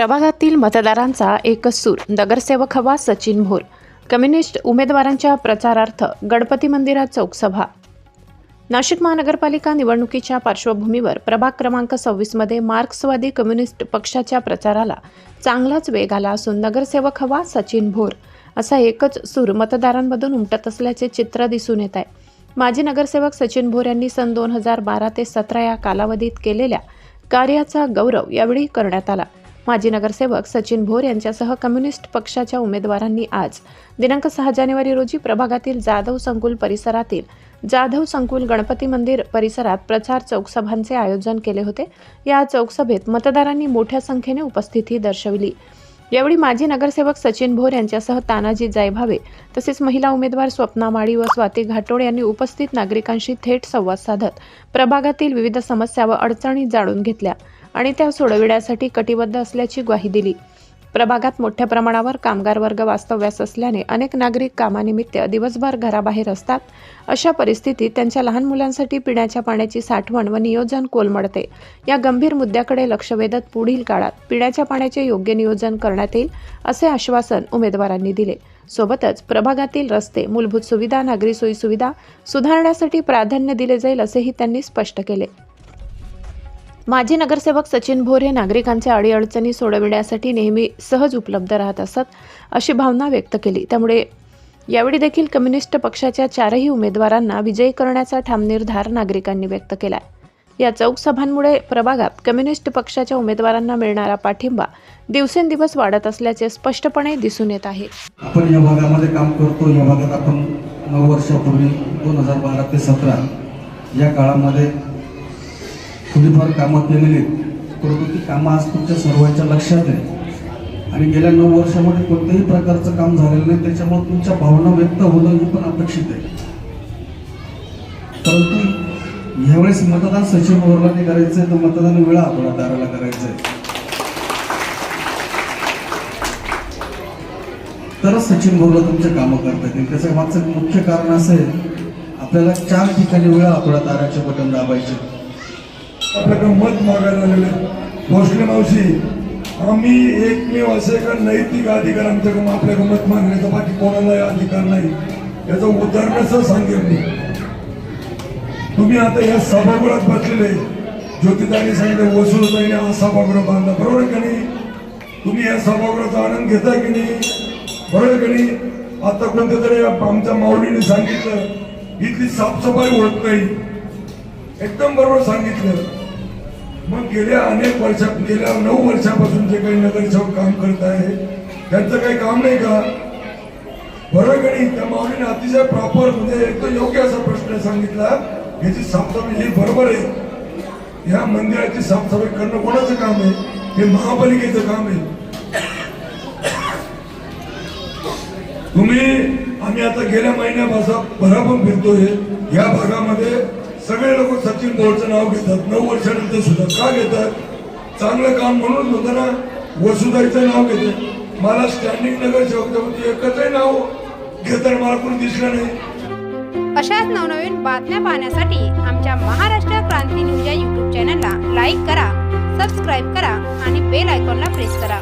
प्रभागातील मतदारांचा एकच सूर नगरसेवक हवा सचिन भोर. कम्युनिस्ट उमेदवारांच्या प्रचारार्थ गणपती मंदिरात चौकसभा. नाशिक महानगरपालिका निवडणुकीच्या पार्श्वभूमीवर प्रभाग क्रमांक सव्वीसमध्ये मार्क्सवादी कम्युनिस्ट पक्षाच्या प्रचाराला चांगलाच वेग आला असून नगरसेवक हवा सचिन भोर असा एकच सूर मतदारांमधून उमटत असल्याचे चित्र दिसून येत आहे. माजी नगरसेवक सचिन भोर यांनी सन दोन हजार बारा ते सतरा या कालावधीत केलेल्या कार्याचा गौरव यावेळी करण्यात आला. माजी नगरसेवक सचिन भोर यांच्यासह कम्युनिस्ट पक्षाच्या उमेदवारांनी आज दिनांक सहा जानेवारी रोजी प्रभागातील जाधव संकुल परिसरातील जाधव संकुल गणपती मंदिर परिसरात प्रचार चौकसभांचे आयोजन केले होते. या चौकसभेत मतदारांनी मोठ्या संख्येने उपस्थिती दर्शविली. यावेळी माजी नगरसेवक सचिन भोर यांच्यासह तानाजी जायभावे तसेच महिला उमेदवार स्वप्ना माळी व स्वाती घाटोड यांनी उपस्थित नागरिकांशी थेट संवाद साधत प्रभागातील विविध समस्या व अडचणी जाणून घेतल्या. आणि त्या सोडविण्यासाठी कटिबद्ध असल्याची ग्वाही दिली. प्रभागात मोठ्या प्रमाणावर कामगार वर्ग वास्तव्यास असल्याने अनेक नागरिक कामानिमित्त दिवसभर घराबाहेर असतात. अशा परिस्थितीत त्यांच्या लहान मुलांसाठी पिण्याच्या पाण्याची साठवण व नियोजन कोलमडते या गंभीर मुद्द्याकडे लक्ष वेधत पुढील काळात पिण्याच्या पाण्याचे योग्य नियोजन करण्यात येईल असे आश्वासन उमेदवारांनी दिले. सोबतच प्रभागातील रस्ते मूलभूत सुविधा नागरी सोयीसुविधा सुधारण्यासाठी प्राधान्य दिले जाईल असेही त्यांनी स्पष्ट केले. माजी नगरसेवक सचिन भोर हे नागरिकांच्या अडीअडचणी सोडविण्यासाठी नेहमी सहज उपलब्ध राहत असत अशी भावना व्यक्त केली. त्यामुळे यावेळी देखील कम्युनिस्ट पक्षाच्या चारही उमेदवारांना विजयी करण्याचा ठाम निर्धार नागरिकांनी व्यक्त केला या चौक सभांमुळे प्रभागात कम्युनिस्ट पक्षाच्या उमेदवारांना मिळणारा पाठिंबा दिवसेंदिवस वाढत असल्याचे स्पष्टपणे दिसून येत आहे. आपण या भागामध्ये काम करतो. या भागात आपण नऊ वर्षापूर्वी दोन हजार बारा ते सतरा या काळामध्ये थोडीफार कामं केलेली आहेत. परंतु ती कामं आज तुमच्या सर्वांच्या लक्षात आहे आणि गेल्या नऊ वर्षामध्ये कोणत्याही प्रकारचं काम झालेलं नाही. त्याच्यामुळे तुमच्या भावना व्यक्त होणं ही पण अपेक्षित आहे. परंतु ह्यावेळेस मतदान सचिन बोरला करायचंय तर मतदान वेळा आपल्या दाराला करायचंय. तरच सचिन बोरला तुमचे कामं करता येतील. त्याचं मागचं मुख्य कारण असं आहे आपल्याला चार ठिकाणी वेळा आपल्या दाराचे बटन दाबायचे. आपल्याकडं मत मागायला आलेले भोसले मावशी आम्ही एकमेव असे का नैतिक अधिकार आमच्याकडून आपल्याकडं मत मागण्याचा बाकी कोणालाही अधिकार नाही. याचं उदाहरणाचं सांगेन मी. तुम्ही आता या सभागृहात बसलेले ज्योतितानी सांगितलं वसूलताईने हा सभागृह बांधला. बरोबर का नाही? तुम्ही या सभागृहाचा आनंद घेताय की नाही? बरोबर का नाही? आता कोणत्या तरी आमच्या माऊलीने सांगितलं इथली साफसफाई होत नाही एकदम बरोबर सांगितलं. मग गेल्या अनेक वर्षात गेल्या नऊ वर्षापासून जे काही नगरसेवक काम करत आहे त्यांचं काही काम नाही का? बरोबर नाही त्या माऊलीने अतिशय प्रॉपर म्हणजे एकदम योग्य असा प्रश्न सांगितला याची साफसफाई ही बरोबर आहे. या मंदिराची साफसफाई करणं कोणाचं काम आहे? हे महापालिकेचं काम आहे. तुम्ही आम्ही आता गेल्या महिन्यापासून भराभून फिरतोय. या भागामध्ये सगळे लोक सचिन बोरचं नाव घेतात. नऊ वर्षानंतर सुद्धा. का घेतात? चांगलं काम म्हणून होतं ना वसुधाईचं नाव घेतात. मला स्टँडिंग नगर सेवक एकचही नाव घेताना मला कोणी दिसलं नाही. अशाच नवनवीन बातम्या पाहण्यासाठी आमच्या महाराष्ट्र क्रांती न्यूज या यूट्यूब चॅनलला लाईक करा सबस्क्राईब करा आणि बेल आयकॉनला प्रेस करा.